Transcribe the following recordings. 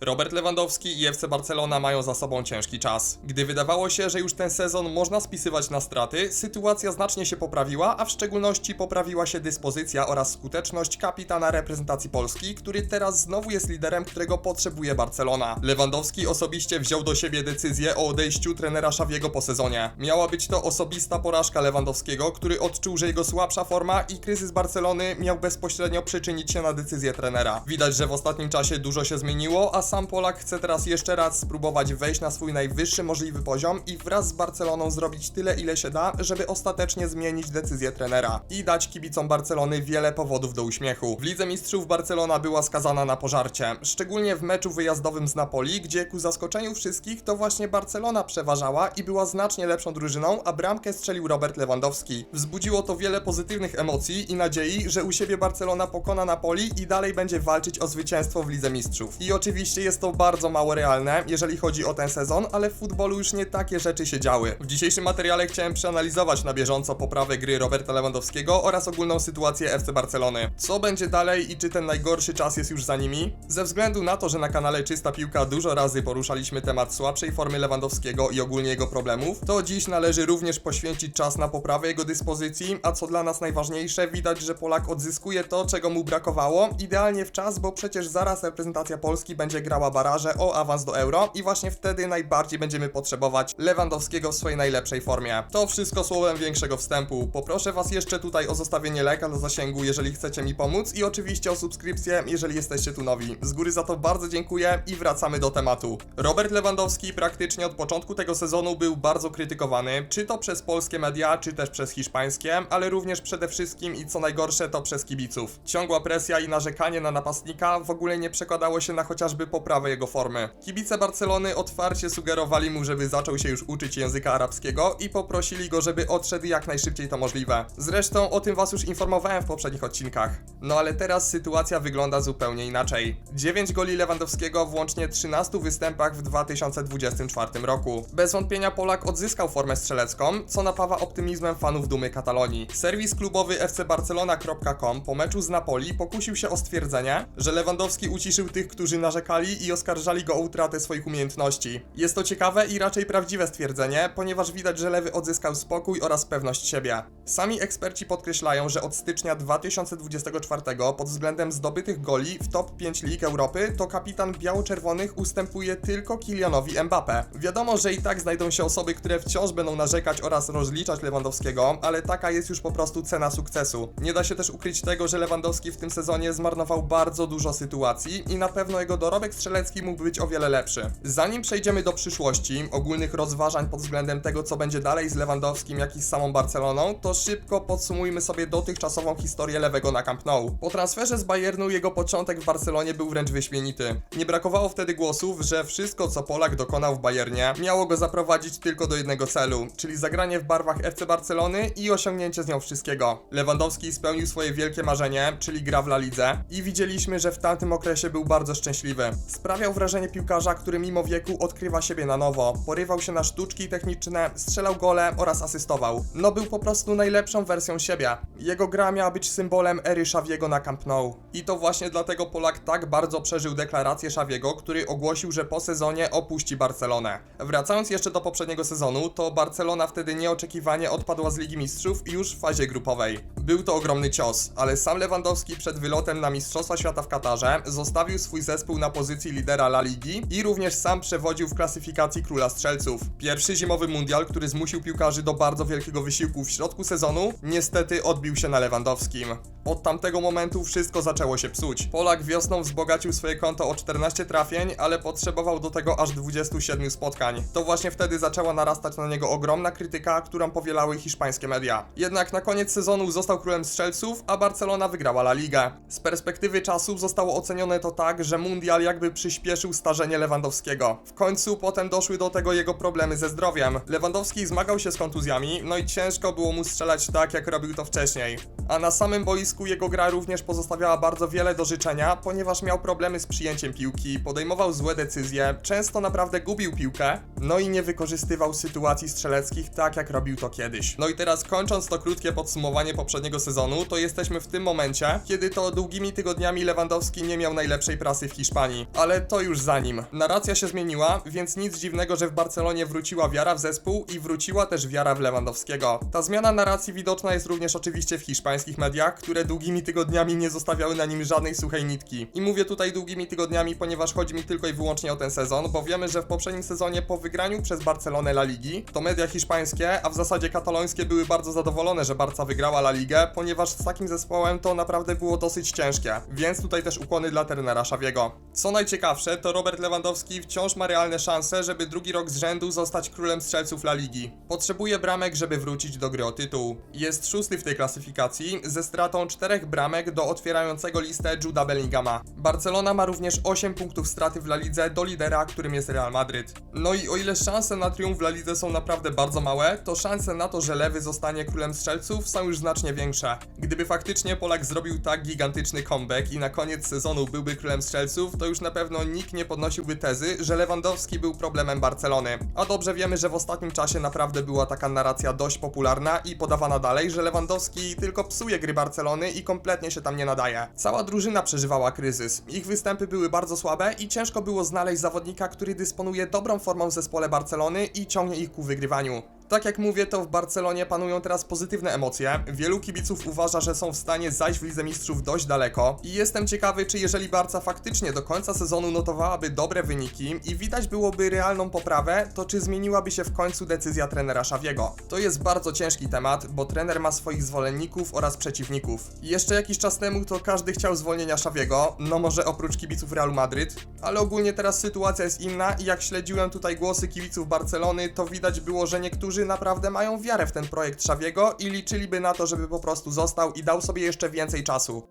Robert Lewandowski i FC Barcelona mają za sobą ciężki czas. Gdy wydawało się, że już ten sezon można spisywać na straty, sytuacja znacznie się poprawiła, a w szczególności poprawiła się dyspozycja oraz skuteczność kapitana reprezentacji Polski, który teraz znowu jest liderem, którego potrzebuje Barcelona. Lewandowski osobiście wziął do siebie decyzję o odejściu trenera Szawiego po sezonie. Miała być to osobista porażka Lewandowskiego, który odczuł, że jego słabsza forma i kryzys Barcelony miał bezpośrednio przyczynić się na decyzję trenera. Widać, że w ostatnim czasie dużo się zmieniło, a sam Polak chce teraz jeszcze raz spróbować wejść na swój najwyższy możliwy poziom i wraz z Barceloną zrobić tyle, ile się da, żeby ostatecznie zmienić decyzję trenera i dać kibicom Barcelony wiele powodów do uśmiechu. W Lidze Mistrzów Barcelona była skazana na pożarcie, szczególnie w meczu wyjazdowym z Napoli, gdzie ku zaskoczeniu wszystkich to właśnie Barcelona przeważała i była znacznie lepszą drużyną, a bramkę strzelił Robert Lewandowski. Wzbudziło to wiele pozytywnych emocji i nadziei, że u siebie Barcelona pokona Napoli i dalej będzie walczyć o zwycięstwo w Lidze Mistrzów. I oczywiście jest to bardzo mało realne, jeżeli chodzi o ten sezon, ale w futbolu już nie takie rzeczy się działy. W dzisiejszym materiale chciałem przeanalizować na bieżąco poprawę gry Roberta Lewandowskiego oraz ogólną sytuację FC Barcelony. Co będzie dalej i czy ten najgorszy czas jest już za nimi? Ze względu na to, że na kanale Czysta Piłka dużo razy poruszaliśmy temat słabszej formy Lewandowskiego i ogólnie jego problemów, to dziś należy również poświęcić czas na poprawę jego dyspozycji, a co dla nas najważniejsze, widać, że Polak odzyskuje to, czego mu brakowało, idealnie w czas, bo przecież zaraz reprezentacja Polski będzie grała baraże o awans do Euro i właśnie wtedy najbardziej będziemy potrzebować Lewandowskiego w swojej najlepszej formie. To wszystko słowem większego wstępu. Poproszę Was jeszcze tutaj o zostawienie lajka dla zasięgu, jeżeli chcecie mi pomóc i oczywiście o subskrypcję, jeżeli jesteście tu nowi. Z góry za to bardzo dziękuję i wracamy do tematu. Robert Lewandowski praktycznie od początku tego sezonu był bardzo krytykowany, czy to przez polskie media, czy też przez hiszpańskie, ale również przede wszystkim i co najgorsze to przez kibiców. Ciągła presja i narzekanie na napastnika w ogóle nie przekładało się na chociażby poprawę jego formy. Kibice Barcelony otwarcie sugerowali mu, żeby zaczął się już uczyć języka arabskiego i poprosili go, żeby odszedł jak najszybciej to możliwe. Zresztą o tym was już informowałem w poprzednich odcinkach. No ale teraz sytuacja wygląda zupełnie inaczej. 9 goli Lewandowskiego w łącznie 13 występach w 2024 roku. Bez wątpienia Polak odzyskał formę strzelecką, co napawa optymizmem fanów dumy Katalonii. Serwis klubowy fcbarcelona.com po meczu z Napoli pokusił się o stwierdzenie, że Lewandowski uciszył tych, którzy narzekali i oskarżali go o utratę swoich umiejętności. Jest to ciekawe i raczej prawdziwe stwierdzenie, ponieważ widać, że lewy odzyskał spokój oraz pewność siebie. Sami eksperci podkreślają, że od stycznia 2024 pod względem zdobytych goli w top 5 lig Europy to kapitan biało-czerwonych ustępuje tylko Kylianowi Mbappé. Wiadomo, że i tak znajdą się osoby, które wciąż będą narzekać oraz rozliczać Lewandowskiego, ale taka jest już po prostu cena sukcesu. Nie da się też ukryć tego, że Lewandowski w tym sezonie zmarnował bardzo dużo sytuacji i na pewno jego dorobek strzelecki mógł być o wiele lepszy. Zanim przejdziemy do przyszłości, ogólnych rozważań pod względem tego, co będzie dalej z Lewandowskim, jak i z samą Barceloną, to szybko podsumujmy sobie dotychczasową historię lewego na Camp Nou. Po transferze z Bayernu jego początek w Barcelonie był wręcz wyśmienity. Nie brakowało wtedy głosów, że wszystko, co Polak dokonał w Bayernie, miało go zaprowadzić tylko do jednego celu, czyli zagranie w barwach FC Barcelony i osiągnięcie z nią wszystkiego. Lewandowski spełnił swoje wielkie marzenie, czyli gra w La Lidze i widzieliśmy, że w tamtym okresie był bardzo szczęśliwy. Sprawiał wrażenie piłkarza, który mimo wieku odkrywa siebie na nowo, porywał się na sztuczki techniczne, strzelał gole oraz asystował. No był po prostu najlepszą wersją siebie. Jego gra miała być symbolem ery Xaviego na Camp Nou. I to właśnie dlatego Polak tak bardzo przeżył deklarację Xaviego, który ogłosił, że po sezonie opuści Barcelonę. Wracając jeszcze do poprzedniego sezonu, to Barcelona wtedy nieoczekiwanie odpadła z Ligi Mistrzów już w fazie grupowej. Był to ogromny cios, ale sam Lewandowski przed wylotem na Mistrzostwa Świata w Katarze zostawił swój zespół na pozycji lidera La Ligi i również sam przewodził w klasyfikacji króla strzelców. Pierwszy zimowy mundial, który zmusił piłkarzy do bardzo wielkiego wysiłku w środku sezonu, niestety odbił się na Lewandowskim. Od tamtego momentu wszystko zaczęło się psuć. Polak wiosną wzbogacił swoje konto o 14 trafień, ale potrzebował do tego aż 27 spotkań. To właśnie wtedy zaczęła narastać na niego ogromna krytyka, którą powielały hiszpańskie media. Jednak na koniec sezonu został królem strzelców, a Barcelona wygrała La Ligę. Z perspektywy czasu zostało ocenione to tak, że mundial jakby przyspieszył starzenie Lewandowskiego. W końcu potem doszły do tego jego problemy ze zdrowiem. Lewandowski zmagał się z kontuzjami, no i ciężko było mu strzelać tak, jak robił to wcześniej. A na samym boisku boisku jego gra również pozostawiała bardzo wiele do życzenia, ponieważ miał problemy z przyjęciem piłki, podejmował złe decyzje, często naprawdę gubił piłkę, no i nie wykorzystywał sytuacji strzeleckich tak jak robił to kiedyś. No i teraz kończąc to krótkie podsumowanie poprzedniego sezonu, to jesteśmy w tym momencie, kiedy to długimi tygodniami Lewandowski nie miał najlepszej prasy w Hiszpanii. Ale to już za nim. Narracja się zmieniła, więc nic dziwnego, że w Barcelonie wróciła wiara w zespół i wróciła też wiara w Lewandowskiego. Ta zmiana narracji widoczna jest również oczywiście w hiszpańskich mediach, które długimi tygodniami nie zostawiały na nim żadnej suchej nitki. I mówię tutaj długimi tygodniami, ponieważ chodzi mi tylko i wyłącznie o ten sezon, bo wiemy, że w poprzednim sezonie po wygraniu przez Barcelonę La Ligi, to media hiszpańskie, a w zasadzie katalońskie były bardzo zadowolone, że Barca wygrała La Ligę, ponieważ z takim zespołem to naprawdę było dosyć ciężkie. Więc tutaj też ukłony dla trenera Szawiego. Co najciekawsze, to Robert Lewandowski wciąż ma realne szanse, żeby drugi rok z rzędu zostać królem strzelców La Ligi. Potrzebuje bramek, żeby wrócić do gry o tytuł. Jest szósty w tej klasyfikacji, ze stratą czterech bramek do otwierającego listę Juda Bellingama. Barcelona ma również 8 punktów straty w La Lidze do lidera, którym jest Real Madryt. No i o ile szanse na triumf w La Lidze są naprawdę bardzo małe, to szanse na to, że Lewy zostanie królem strzelców są już znacznie większe. Gdyby faktycznie Polak zrobił tak gigantyczny comeback i na koniec sezonu byłby królem strzelców, to już na pewno nikt nie podnosiłby tezy, że Lewandowski był problemem Barcelony. A dobrze wiemy, że w ostatnim czasie naprawdę była taka narracja dość popularna i podawana dalej, że Lewandowski tylko psuje gry Barcelony i kompletnie się tam nie nadaje. Cała drużyna przeżywała kryzys. Ich występy były bardzo słabe i ciężko było znaleźć zawodnika, który dysponuje dobrą formą w zespole Barcelony i ciągnie ich ku wygrywaniu. Tak jak mówię, to w Barcelonie panują teraz pozytywne emocje. Wielu kibiców uważa, że są w stanie zajść w Lidze Mistrzów dość daleko. I jestem ciekawy, czy jeżeli Barca faktycznie do końca sezonu notowałaby dobre wyniki i widać byłoby realną poprawę, to czy zmieniłaby się w końcu decyzja trenera Szawiego? To jest bardzo ciężki temat, bo trener ma swoich zwolenników oraz przeciwników. Jeszcze jakiś czas temu to każdy chciał zwolnienia Szawiego, no może oprócz kibiców Realu Madryt, ale ogólnie teraz sytuacja jest inna i jak śledziłem tutaj głosy kibiców Barcelony, to widać było, że niektórzy naprawdę mają wiarę w ten projekt Szawiego i liczyliby na to, żeby po prostu został i dał sobie jeszcze więcej czasu.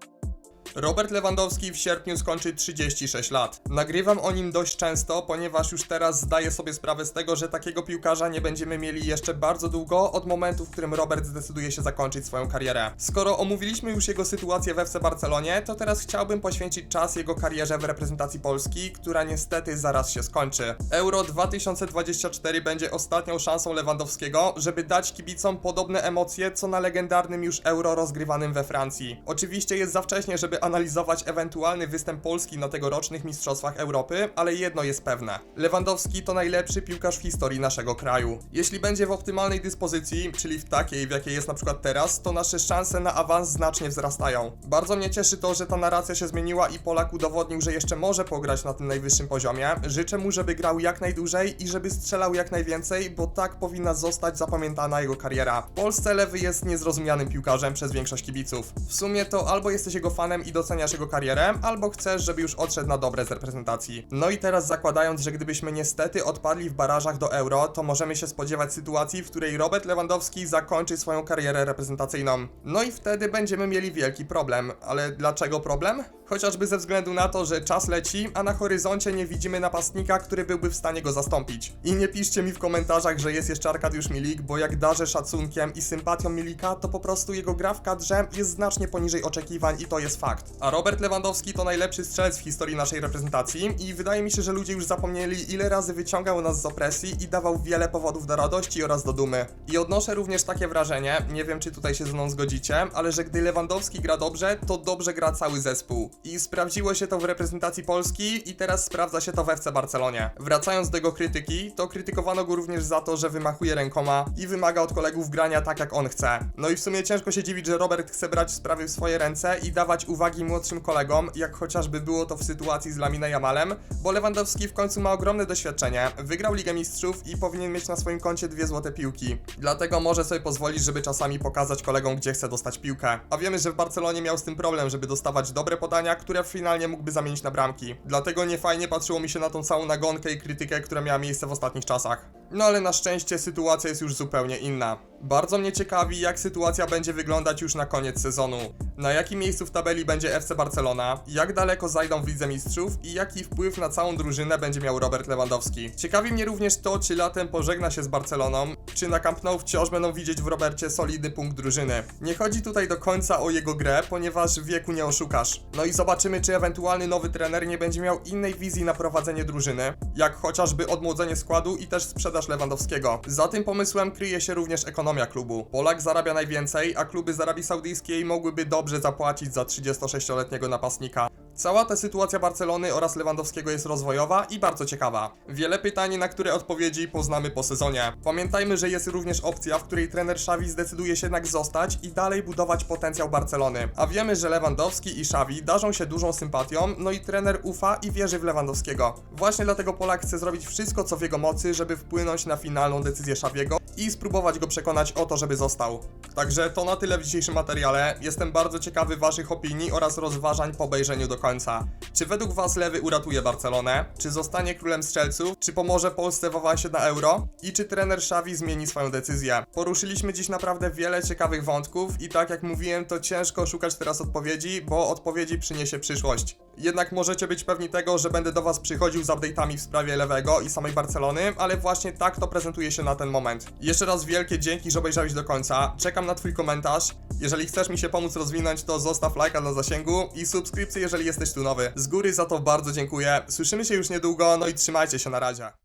Robert Lewandowski w sierpniu skończy 36 lat. Nagrywam o nim dość często, ponieważ już teraz zdaję sobie sprawę z tego, że takiego piłkarza nie będziemy mieli jeszcze bardzo długo od momentu, w którym Robert zdecyduje się zakończyć swoją karierę. Skoro omówiliśmy już jego sytuację w FC Barcelonie, to teraz chciałbym poświęcić czas jego karierze w reprezentacji Polski, która niestety zaraz się skończy. Euro 2024 będzie ostatnią szansą Lewandowskiego, żeby dać kibicom podobne emocje, co na legendarnym już Euro rozgrywanym we Francji. Oczywiście jest za wcześnie, żeby analizować ewentualny występ Polski na tegorocznych Mistrzostwach Europy, ale jedno jest pewne. Lewandowski to najlepszy piłkarz w historii naszego kraju. Jeśli będzie w optymalnej dyspozycji, czyli w takiej, w jakiej jest na przykład teraz, to nasze szanse na awans znacznie wzrastają. Bardzo mnie cieszy to, że ta narracja się zmieniła i Polak udowodnił, że jeszcze może pograć na tym najwyższym poziomie. Życzę mu, żeby grał jak najdłużej i żeby strzelał jak najwięcej, bo tak powinna zostać zapamiętana jego kariera. W Polsce Lewy jest niezrozumianym piłkarzem przez większość kibiców. W sumie to albo jesteś jego fanem i doceniasz jego karierę, albo chcesz, żeby już odszedł na dobre z reprezentacji. No i teraz zakładając, że gdybyśmy niestety odpadli w barażach do Euro, to możemy się spodziewać sytuacji, w której Robert Lewandowski zakończy swoją karierę reprezentacyjną. No i wtedy będziemy mieli wielki problem. Ale dlaczego problem? Chociażby ze względu na to, że czas leci, a na horyzoncie nie widzimy napastnika, który byłby w stanie go zastąpić. I nie piszcie mi w komentarzach, że jest jeszcze Arkadiusz Milik, bo jak darzę szacunkiem i sympatią Milika, to po prostu jego gra w kadrze jest znacznie poniżej oczekiwań i to jest fakt. A Robert Lewandowski to najlepszy strzelec w historii naszej reprezentacji i wydaje mi się, że ludzie już zapomnieli ile razy wyciągał nas z opresji i dawał wiele powodów do radości oraz do dumy. I odnoszę również takie wrażenie, nie wiem czy tutaj się ze mną zgodzicie, ale że gdy Lewandowski gra dobrze, to dobrze gra cały zespół. I sprawdziło się to w reprezentacji Polski i teraz sprawdza się to w FC Barcelonie. Wracając do jego krytyki, to krytykowano go również za to, że wymachuje rękoma i wymaga od kolegów grania tak jak on chce. No i w sumie ciężko się dziwić, że Robert chce brać sprawy w swoje ręce i dawać uwagi młodszym kolegom, jak chociażby było to w sytuacji z Lamine Jamalem, bo Lewandowski w końcu ma ogromne doświadczenie, wygrał Ligę Mistrzów i powinien mieć na swoim koncie dwie złote piłki. Dlatego może sobie pozwolić, żeby czasami pokazać kolegom, gdzie chce dostać piłkę. A wiemy, że w Barcelonie miał z tym problem, żeby dostawać dobre podania, które finalnie mógłby zamienić na bramki. Dlatego niefajnie patrzyło mi się na tą całą nagonkę i krytykę, która miała miejsce w ostatnich czasach. No ale na szczęście sytuacja jest już zupełnie inna. Bardzo mnie ciekawi, jak sytuacja będzie wyglądać już na koniec sezonu. Na jakim miejscu w tabeli będzie FC Barcelona, jak daleko zajdą w Lidze Mistrzów i jaki wpływ na całą drużynę będzie miał Robert Lewandowski. Ciekawi mnie również to, czy latem pożegna się z Barceloną, czy na Camp Nou wciąż będą widzieć w Robercie solidny punkt drużyny. Nie chodzi tutaj do końca o jego grę, ponieważ wieku nie oszukasz. No i zobaczymy, czy ewentualny nowy trener nie będzie miał innej wizji na prowadzenie drużyny, jak chociażby odmłodzenie składu i też sprzedaż Lewandowskiego. Za tym pomysłem kryje się również ekonomia klubu. Polak zarabia najwięcej, a kluby z Arabii Saudyjskiej mogłyby dobrze zapłacić za 36-letniego napastnika. Cała ta sytuacja Barcelony oraz Lewandowskiego jest rozwojowa i bardzo ciekawa. Wiele pytań, na które odpowiedzi poznamy po sezonie. Pamiętajmy, że jest również opcja, w której trener Xavi zdecyduje się jednak zostać i dalej budować potencjał Barcelony. A wiemy, że Lewandowski i Xavi darzą się dużą sympatią, no i trener ufa i wierzy w Lewandowskiego. Właśnie dlatego Polak chce zrobić wszystko, co w jego mocy, żeby wpłynąć na finalną decyzję Xaviego i spróbować go przekonać o to, żeby został. Także to na tyle w dzisiejszym materiale. Jestem bardzo ciekawy Waszych opinii oraz rozważań po obejrzeniu do końca. Czy według Was Lewy uratuje Barcelonę? Czy zostanie królem strzelców? Czy pomoże Polsce w awansie na Euro? I czy trener Xavi zmieni swoją decyzję? Poruszyliśmy dziś naprawdę wiele ciekawych wątków i tak jak mówiłem, to ciężko szukać teraz odpowiedzi, bo odpowiedzi przyniesie przyszłość. Jednak możecie być pewni tego, że będę do Was przychodził z update'ami w sprawie Lewego i samej Barcelony, ale właśnie tak to prezentuje się na ten moment. Jeszcze raz wielkie dzięki, że obejrzałeś do końca. Czekam na Twój komentarz. Jeżeli chcesz mi się pomóc rozwinąć, to zostaw lajka dla zasięgu i subskrypcję, jeżeli jesteś tu nowy. Z góry za to bardzo dziękuję. Słyszymy się już niedługo, no i trzymajcie się na razie.